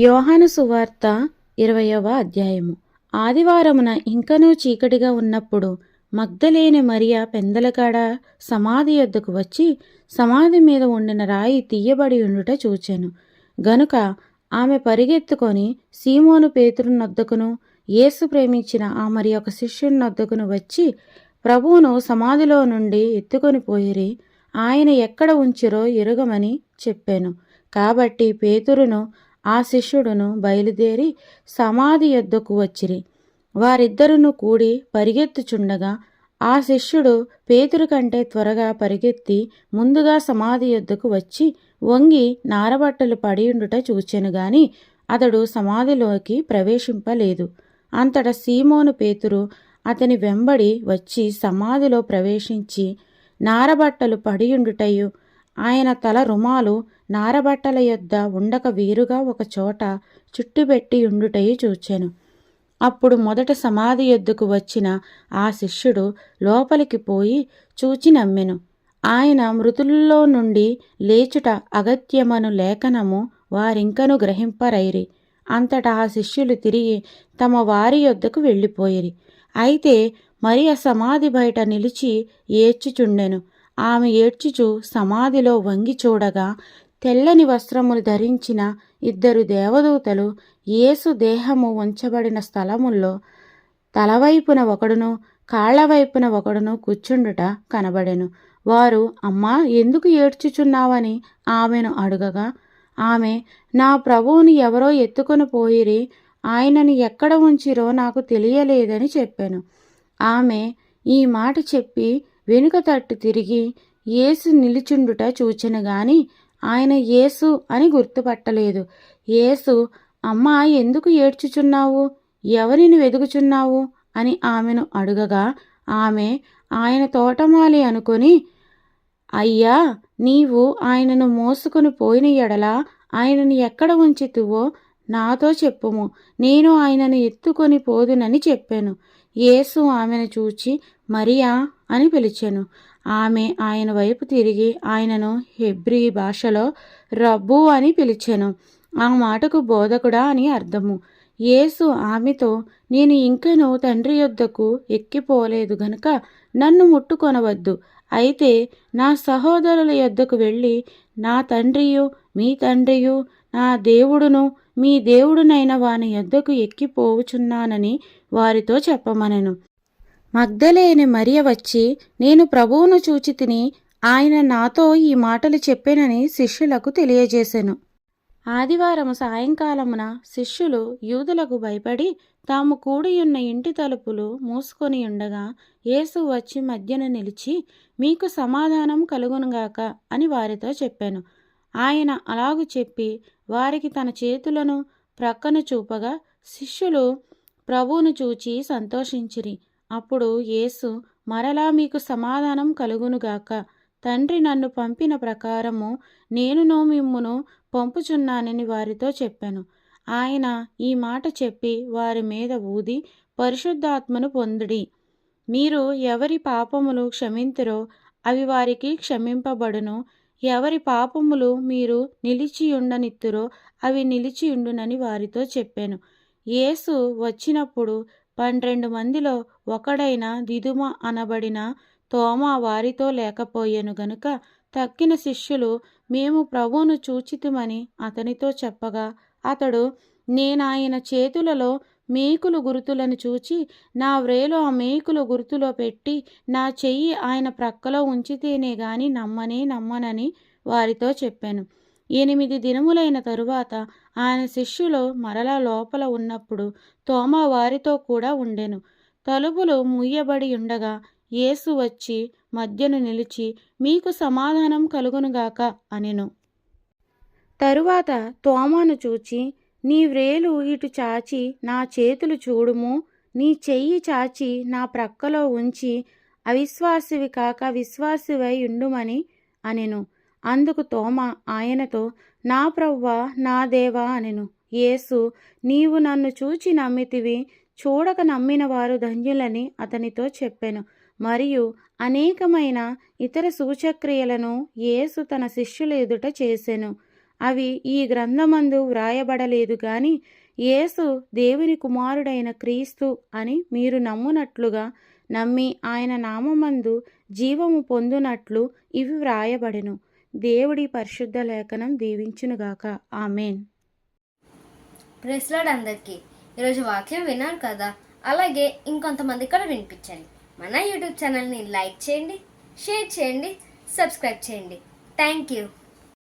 యోహాను సువార్త ఇరవయవ అధ్యాయము. ఆదివారమున ఇంకనూ చీకటిగా ఉన్నప్పుడు మగ్ధలేని మరియ పెందలకాడ సమాధి యొద్దకు వచ్చి సమాధి మీద ఉండిన రాయి తీయబడి ఉండుట చూచాను. గనుక ఆమె పరిగెత్తుకొని సీమోను పేతురునొద్దకును యేసు ప్రేమించిన ఆ మరి ఒక శిష్యునొద్దకును వచ్చి ప్రభువును సమాధిలో నుండి ఎత్తుకొని పోయిరి ఆయన ఎక్కడ ఉంచిరో ఎరుగమని చెప్పాను. కాబట్టి పేతురును ఆ శిష్యుడును బయలుదేరి సమాధి యొద్దకు వచ్చిరి. వారిద్దరును కూడి పరిగెత్తుచుండగా ఆ శిష్యుడు పేతురు కంటే త్వరగా పరిగెత్తి ముందుగా సమాధి యొద్దకు వచ్చి వంగి నారబట్టలు పడియుండుట చూచెను గాని అతడు సమాధిలోకి ప్రవేశింపలేదు. అంతట సీమోను పేతురు అతని వెంబడి వచ్చి సమాధిలో ప్రవేశించి నారబట్టలు పడియుండుటయు ఆయన తల రుమాలు నారబట్టల యొద్ద ఉండక వీరుగా ఒకచోట చుట్టుబెట్టి ఉండుటయి చూచెను. అప్పుడు మొదట సమాధి ఎద్దుకు వచ్చిన ఆ శిష్యుడు లోపలికి పోయి చూచి నమ్మెను. ఆయన మృతుల్లో నుండి లేచుట అగత్యమను లేఖనము వారింకను గ్రహింపరైరి. అంతటా ఆ శిష్యులు తిరిగి తమ వారి యొద్దకు వెళ్ళిపోయిరి. అయితే మరి ఆ సమాధి బయట నిలిచి ఏడ్చుచుండెను. ఆమె ఏడ్చుచు సమాధిలో వంగి చూడగా తెల్లని వస్త్రములు ధరించిన ఇద్దరు దేవదూతలు యేసు దేహము ఉంచబడిన స్థలముల్లో తలవైపున ఒకడును కాళ్ళవైపున ఒకడును కూర్చుండుట కనబడెను. వారు అమ్మా ఎందుకు ఏడ్చుచున్నావని ఆమెను అడుగగా ఆమె నా ప్రభువుని ఎవరో ఎత్తుకొని పోయిరి ఆయనని ఎక్కడ ఉంచిరో నాకు తెలియలేదని చెప్పాను. ఆమె ఈ మాట చెప్పి వెనుక తట్టు తిరిగి యేసు నిలుచుండుట చూచెను గాని ఆయన యేసు అని గుర్తుపట్టలేదు. యేసు అమ్మా ఎందుకు ఏడ్చుచున్నావు? ఎవరిని వెదుగుచున్నావు అని ఆమెను అడుగగా ఆమె ఆయన తోటమాలి అనుకొని అయ్యా నీవు ఆయనను మోసుకొని పోయిన ఎడల ఆయనను ఎక్కడ ఉంచితువో నాతో చెప్పుము. నేను ఆయనను ఎత్తుకొని పోదునని చెప్పాను. యేసు ఆమెను చూచి మరియా అని పిలిచాను. ఆమె ఆయన వైపు తిరిగి ఆయనను హెబ్రీ భాషలో రబ్బు అని పిలిచాను. ఆ మాటకు బోధకుడా అని అర్థము. యేసు ఆమెతో నేను ఇంకను తండ్రి యొద్దకు ఎక్కిపోలేదు గనుక నన్ను ముట్టుకొనవద్దు. అయితే నా సహోదరుల యొద్దకు వెళ్ళి నా తండ్రియు మీ తండ్రియు నా దేవుడును మీ దేవుడునైన వాని యొద్దకు ఎక్కిపోవుచున్నానని వారితో చెప్పమనెను. మగ్ధలేని మరియ వచ్చి నేను ప్రభువును చూచి తిని ఆయన నాతో ఈ మాటలు చెప్పానని శిష్యులకు తెలియజేశాను ఆదివారము సాయంకాలమున శిష్యులు యూదులకు భయపడి తాము కూడియున్న ఇంటి తలుపులు మూసుకొని ఉండగా యేసు వచ్చి మధ్యన నిలిచి మీకు సమాధానం కలుగునుగాక అని వారితో చెప్పాను. ఆయన అలాగు చెప్పి వారికి తన చేతులను ప్రక్కన చూపగా శిష్యులు ప్రభువును చూచి సంతోషించిరి. అప్పుడు యేసు మరలా మీకు సమాధానం కలుగునుగాక. తండ్రి నన్ను పంపిన ప్రకారము నేనునో మిమ్మును పంపుచున్నానని వారితో చెప్పాను. ఆయన ఈ మాట చెప్పి వారి మీద ఊది పరిశుద్ధాత్మను పొందుడి. మీరు ఎవరి పాపములు క్షమింతురో అవి వారికి క్షమింపబడును. ఎవరి పాపములు మీరు నిలిచియుండనిత్తురో అవి నిలిచియుండునని వారితో చెప్పాను. యేసు వచ్చినప్పుడు పన్నెండు మందిలో ఒకడైన దిదుమ అనబడిన తోమ వారితో లేకపోయాను గనుక తక్కిన శిష్యులు మేము ప్రభువును చూచితుమని అతనితో చెప్పగా అతడు నేనాయన చేతులలో మేకులు గుర్తులను చూచి నా వ్రేలో ఆ మేకులు గుర్తులో పెట్టి నా చెయ్యి ఆయన ప్రక్కలో ఉంచితేనే గాని నమ్మనే నమ్మనని వారితో చెప్పాను. ఎనిమిది దినములైన తరువాత ఆయన శిష్యులు మరలా లోపల ఉన్నప్పుడు తోమ వారితో కూడా ఉండెను. తలుపులు ముయ్యబడి ఉండగా యేసు వచ్చి మధ్యను నిలిచి మీకు సమాధానం కలుగునుగాక అనెను. తరువాత తోమాను చూచి నీ వ్రేలు ఇటు చాచి నా చేతులు చూడుము నీ చెయ్యి చాచి నా ప్రక్కలో ఉంచి అవిశ్వాసివి కాక విశ్వాసివై ఉండుమని అనెను. అందుకు తోమ ఆయనతో నా ప్రవ్వా నా దేవా అనెను. యేసు నీవు నన్ను చూచి నమ్మితివి చూడక నమ్మిన వారు ధన్యులని అతనితో చెప్పెను. మరియు అనేకమైన ఇతర సూచక్రియలను యేసు తన శిష్యుల ఎదుట చేసెను. అవి ఈ గ్రంథమందు వ్రాయబడలేదు గాని యేసు దేవుని కుమారుడైన క్రీస్తు అని మీరు నమ్మునట్లుగా నమ్మి ఆయన నామమందు జీవము పొందునట్లు ఇవి వ్రాయబడెను. దేవుడి పరిశుద్ధ లేఖనం దీవించునుగాక. ఆమెన్. ప్రెస్లాడ్ అందరికీ. ఈరోజు వాక్యం విన్నారు కదా? అలాగే ఇంకొంతమంది కూడా వినిపించండి. మన యూట్యూబ్ ఛానల్ని లైక్ చేయండి షేర్ చేయండి సబ్స్క్రైబ్ చేయండి. Thank you.